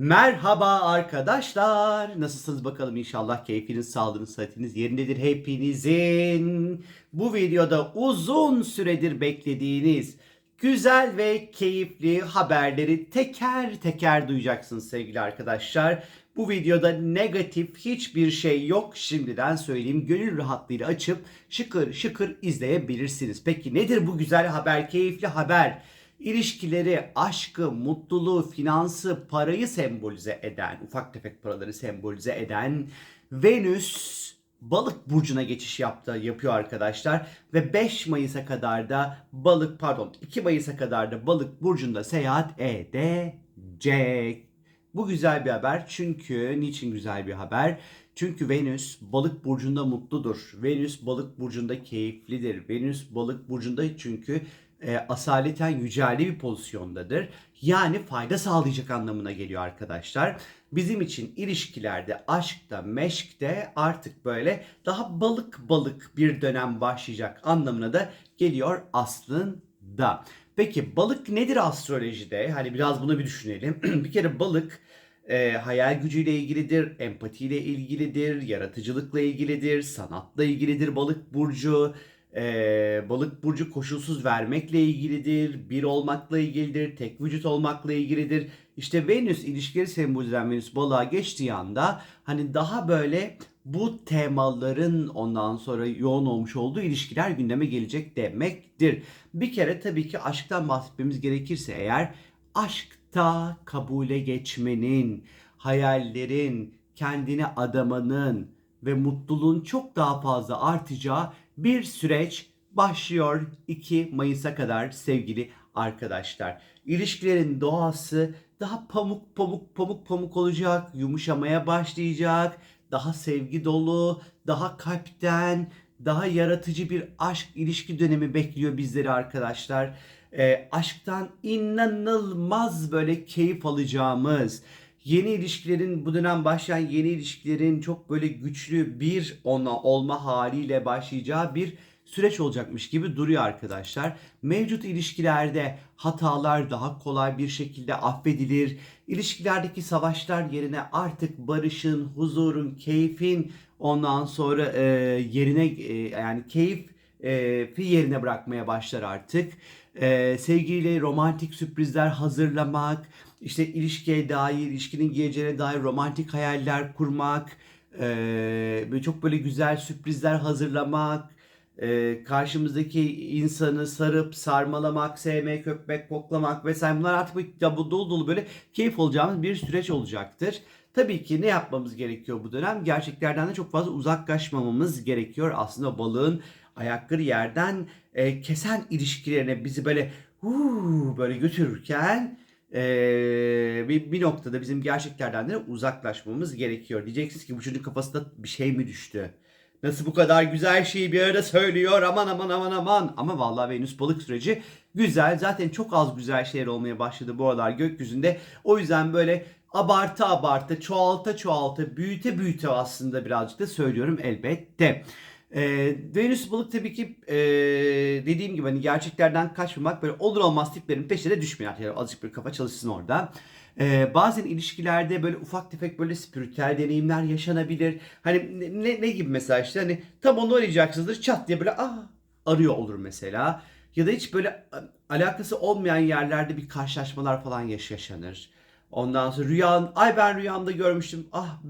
Merhaba arkadaşlar. Nasılsınız bakalım inşallah keyfiniz, sağlığınız, sıhhatiniz yerindedir hepinizin. Bu videoda uzun süredir beklediğiniz güzel ve keyifli haberleri teker teker duyacaksınız sevgili arkadaşlar. Bu videoda negatif hiçbir şey yok. Şimdiden söyleyeyim. Gönül rahatlığıyla açıp şıkır şıkır izleyebilirsiniz. Peki nedir bu güzel haber, keyifli haber? İlişkileri, aşkı, mutluluğu, finansı, parayı sembolize eden, ufak tefek paraları sembolize eden Venüs balık burcuna geçiş yaptı, yapıyor arkadaşlar. Ve 5 Mayıs'a kadar da balık pardon 2 Mayıs'a kadar da balık burcunda seyahat edecek. Bu güzel bir haber çünkü niçin güzel bir haber? Çünkü Venüs balık burcunda mutludur. Venüs balık burcunda keyiflidir. Venüs balık burcunda çünkü e, asaleten yücelli bir pozisyondadır. Yani fayda sağlayacak anlamına geliyor arkadaşlar. Bizim için ilişkilerde, aşkta, meşkte artık böyle daha balık balık bir dönem başlayacak anlamına da geliyor aslında. Peki balık nedir astrolojide? Hani biraz bunu bir düşünelim. bir kere balık e, hayal gücüyle ilgilidir, empatiyle ilgilidir, yaratıcılıkla ilgilidir, sanatla ilgilidir balık burcu. E, balık burcu koşulsuz vermekle ilgilidir, bir olmakla ilgilidir, tek vücut olmakla ilgilidir. İşte Venüs ilişkileri sembolize eden Venüs balığa geçtiği anda hani daha böyle bu temaların ondan sonra yoğun olmuş olduğu ilişkiler gündeme gelecek demektir. Bir kere tabii ki aşktan bahsetmemiz gerekirse eğer aşkta kabule geçmenin, hayallerin, kendine adamanın ve mutluluğun çok daha fazla artacağı bir süreç başlıyor 2 Mayıs'a kadar sevgili arkadaşlar. İlişkilerin doğası daha pamuk pamuk pamuk pamuk olacak, yumuşamaya başlayacak, daha sevgi dolu, daha kalpten, daha yaratıcı bir aşk ilişki dönemi bekliyor bizleri arkadaşlar. Ee, aşktan inanılmaz böyle keyif alacağımız, yeni ilişkilerin bu dönem başlayan yeni ilişkilerin çok böyle güçlü bir ona olma haliyle başlayacağı bir süreç olacakmış gibi duruyor arkadaşlar. Mevcut ilişkilerde hatalar daha kolay bir şekilde affedilir. İlişkilerdeki savaşlar yerine artık barışın, huzurun, keyfin ondan sonra e, yerine e, yani keyif e, yerine bırakmaya başlar artık. E, sevgiyle romantik sürprizler hazırlamak, işte ilişkiye dair, ilişkinin geleceğine dair romantik hayaller kurmak, e, böyle çok böyle güzel sürprizler hazırlamak, e, karşımızdaki insanı sarıp sarmalamak, sevmek, öpmek, koklamak vesaire bunlar artık bir dolu dolu dolu böyle keyif olacağımız bir süreç olacaktır. Tabii ki ne yapmamız gerekiyor bu dönem? Gerçeklerden de çok fazla uzaklaşmamamız gerekiyor. Aslında balığın ayakları yerden e, kesen ilişkilerine bizi böyle huu, böyle götürürken e, bir, bir noktada bizim gerçeklerden de uzaklaşmamız gerekiyor. Diyeceksiniz ki bu çocuğun kafasında bir şey mi düştü? Nasıl bu kadar güzel şeyi bir arada söylüyor aman aman aman aman. Ama vallahi Venüs balık süreci güzel. Zaten çok az güzel şeyler olmaya başladı bu aralar gökyüzünde. O yüzden böyle abartı abartı, çoğalta çoğalta, büyüte büyüte aslında birazcık da söylüyorum elbette. Ee, Venüs balık tabii ki e, dediğim gibi hani gerçeklerden kaçmamak böyle olur olmaz tiplerin peşine düşmeyin. Yani azıcık bir kafa çalışsın orada. Ee, bazen ilişkilerde böyle ufak tefek böyle spiritüel deneyimler yaşanabilir. Hani ne, ne gibi mesela işte hani tam onu arayacaksınızdır çat diye böyle ah arıyor olur mesela. Ya da hiç böyle a- alakası olmayan yerlerde bir karşılaşmalar falan yaş yaşanır. Ondan sonra rüyan, ay ben rüyamda görmüştüm, ah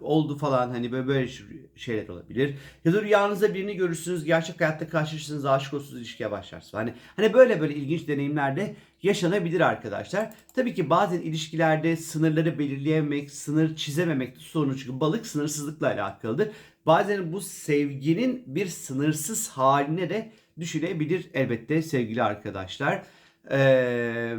oldu falan hani böyle böyle şeyler olabilir. Ya da rüyanızda birini görürsünüz, gerçek hayatta karşılaşırsınız, aşık olursunuz, ilişkiye başlarsınız. Hani hani böyle böyle ilginç deneyimler de yaşanabilir arkadaşlar. Tabii ki bazen ilişkilerde sınırları belirleyememek, sınır çizememek de sorun çünkü balık sınırsızlıkla alakalıdır. Bazen bu sevginin bir sınırsız haline de düşülebilir elbette sevgili arkadaşlar. Eee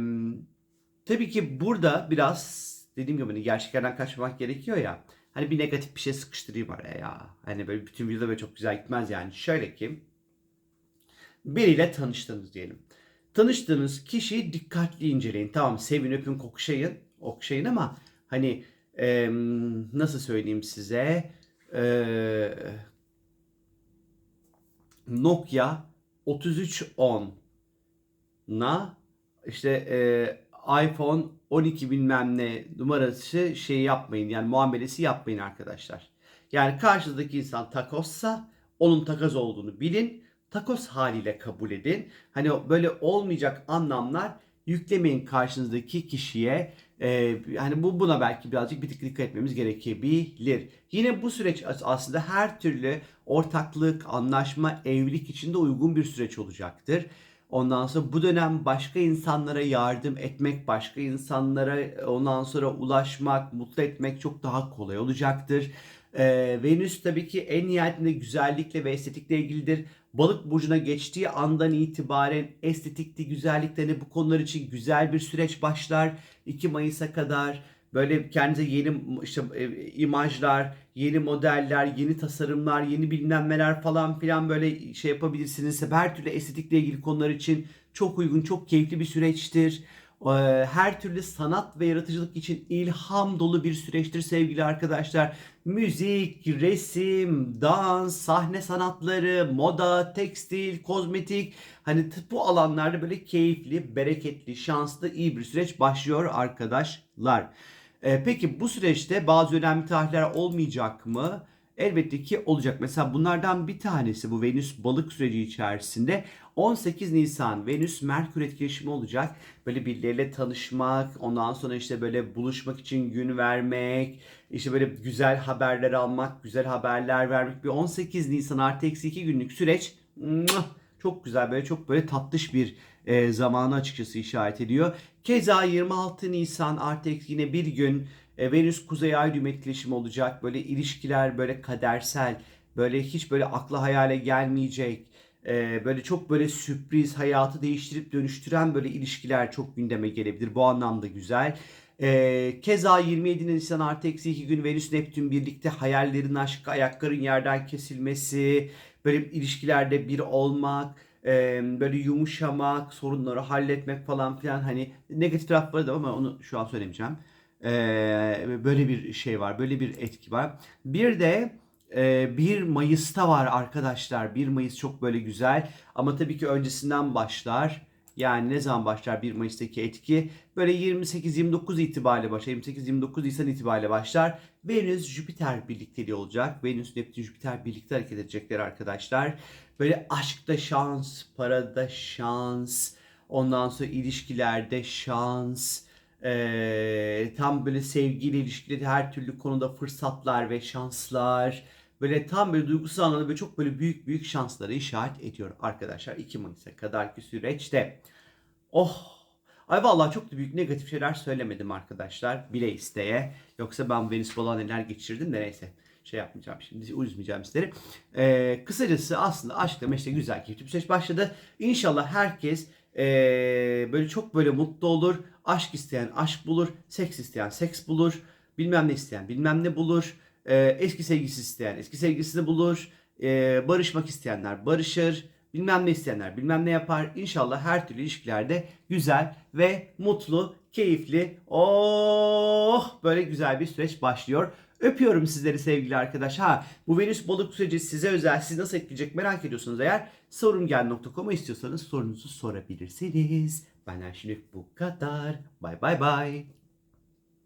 Tabii ki burada biraz dediğim gibi hani gerçeklerden kaçmamak gerekiyor ya. Hani bir negatif bir şey sıkıştırayım araya ya. Hani böyle bütün video böyle çok güzel gitmez yani. Şöyle ki biriyle tanıştınız diyelim. Tanıştığınız kişiyi dikkatli inceleyin. Tamam sevin öpün kokşayın. Okşayın ama hani eee, nasıl söyleyeyim size eee, Nokia 3310 na işte e, iPhone 12 bilmem ne numarası şey yapmayın yani muamelesi yapmayın arkadaşlar. Yani karşınızdaki insan takossa onun takoz olduğunu bilin. Takos haliyle kabul edin. Hani böyle olmayacak anlamlar yüklemeyin karşınızdaki kişiye. Ee, hani bu buna belki birazcık bir dikkat etmemiz gerekebilir. Yine bu süreç as- aslında her türlü ortaklık, anlaşma, evlilik için de uygun bir süreç olacaktır. Ondan sonra bu dönem başka insanlara yardım etmek, başka insanlara ondan sonra ulaşmak, mutlu etmek çok daha kolay olacaktır. Ee, Venüs tabii ki en nihayetinde güzellikle ve estetikle ilgilidir. Balık burcuna geçtiği andan itibaren estetikli, güzellikte hani bu konular için güzel bir süreç başlar. 2 Mayıs'a kadar böyle kendinize yeni işte e, imajlar, yeni modeller, yeni tasarımlar, yeni bilmem neler falan filan böyle şey yapabilirsiniz. Her türlü estetikle ilgili konular için çok uygun, çok keyifli bir süreçtir. Her türlü sanat ve yaratıcılık için ilham dolu bir süreçtir sevgili arkadaşlar. Müzik, resim, dans, sahne sanatları, moda, tekstil, kozmetik hani bu alanlarda böyle keyifli, bereketli, şanslı, iyi bir süreç başlıyor arkadaşlar. Ee, peki bu süreçte bazı önemli tarihler olmayacak mı? Elbette ki olacak. Mesela bunlardan bir tanesi bu Venüs balık süreci içerisinde 18 Nisan Venüs Merkür etkileşimi olacak. Böyle birileriyle tanışmak, ondan sonra işte böyle buluşmak için gün vermek, işte böyle güzel haberler almak, güzel haberler vermek. Bir 18 Nisan artı eksi 2 günlük süreç çok güzel böyle çok böyle tatlış bir e, zamanı açıkçası işaret ediyor. Keza 26 Nisan artı eksi yine bir gün e, Venüs Kuzey Ay düğüm etkileşimi olacak. Böyle ilişkiler böyle kadersel, böyle hiç böyle akla hayale gelmeyecek, e, böyle çok böyle sürpriz, hayatı değiştirip dönüştüren böyle ilişkiler çok gündeme gelebilir. Bu anlamda güzel. E, keza 27 Nisan artı eksi 2 gün Venüs Neptün birlikte hayallerin aşkı, ayakların yerden kesilmesi, böyle ilişkilerde bir olmak, e, böyle yumuşamak, sorunları halletmek falan filan hani negatif tarafları da ama onu şu an söylemeyeceğim. Ee, böyle bir şey var. Böyle bir etki var. Bir de e, 1 Mayıs'ta var arkadaşlar. 1 Mayıs çok böyle güzel. Ama tabii ki öncesinden başlar. Yani ne zaman başlar 1 Mayıs'taki etki? Böyle 28-29 itibariyle başlar. 28-29 Nisan itibariyle başlar. Venüs Jüpiter birlikteliği olacak. Venüs Neptün Jüpiter birlikte hareket edecekler arkadaşlar. Böyle aşkta şans, parada şans, ondan sonra ilişkilerde şans, ee, tam böyle sevgiyle ilişkili her türlü konuda fırsatlar ve şanslar. Böyle tam böyle duygusal anlamda böyle çok böyle büyük büyük şansları işaret ediyor arkadaşlar 2 Mayıs'a kadarki süreçte. Oh! Ay vallahi çok da büyük negatif şeyler söylemedim arkadaşlar. Bile isteye. Yoksa ben Venüs falan neler geçirdim de neyse. Şey yapmayacağım şimdi üzmeyeceğim sizleri. Ee, kısacası aslında aşkla meşte güzel keyifli bir süreç başladı. İnşallah herkes ee, böyle çok böyle mutlu olur. Aşk isteyen aşk bulur. Seks isteyen seks bulur. Bilmem ne isteyen bilmem ne bulur. Ee, eski sevgilisi isteyen eski sevgilisini bulur. Ee, barışmak isteyenler barışır. Bilmem ne isteyenler bilmem ne yapar. İnşallah her türlü ilişkilerde güzel ve mutlu, keyifli, oh böyle güzel bir süreç başlıyor. Öpüyorum sizleri sevgili arkadaş. Ha bu Venüs balık süreci size özel sizi nasıl etkileyecek merak ediyorsunuz eğer sorumgel.com'a istiyorsanız sorunuzu sorabilirsiniz. Benden şimdi bu kadar. Bay bay bay.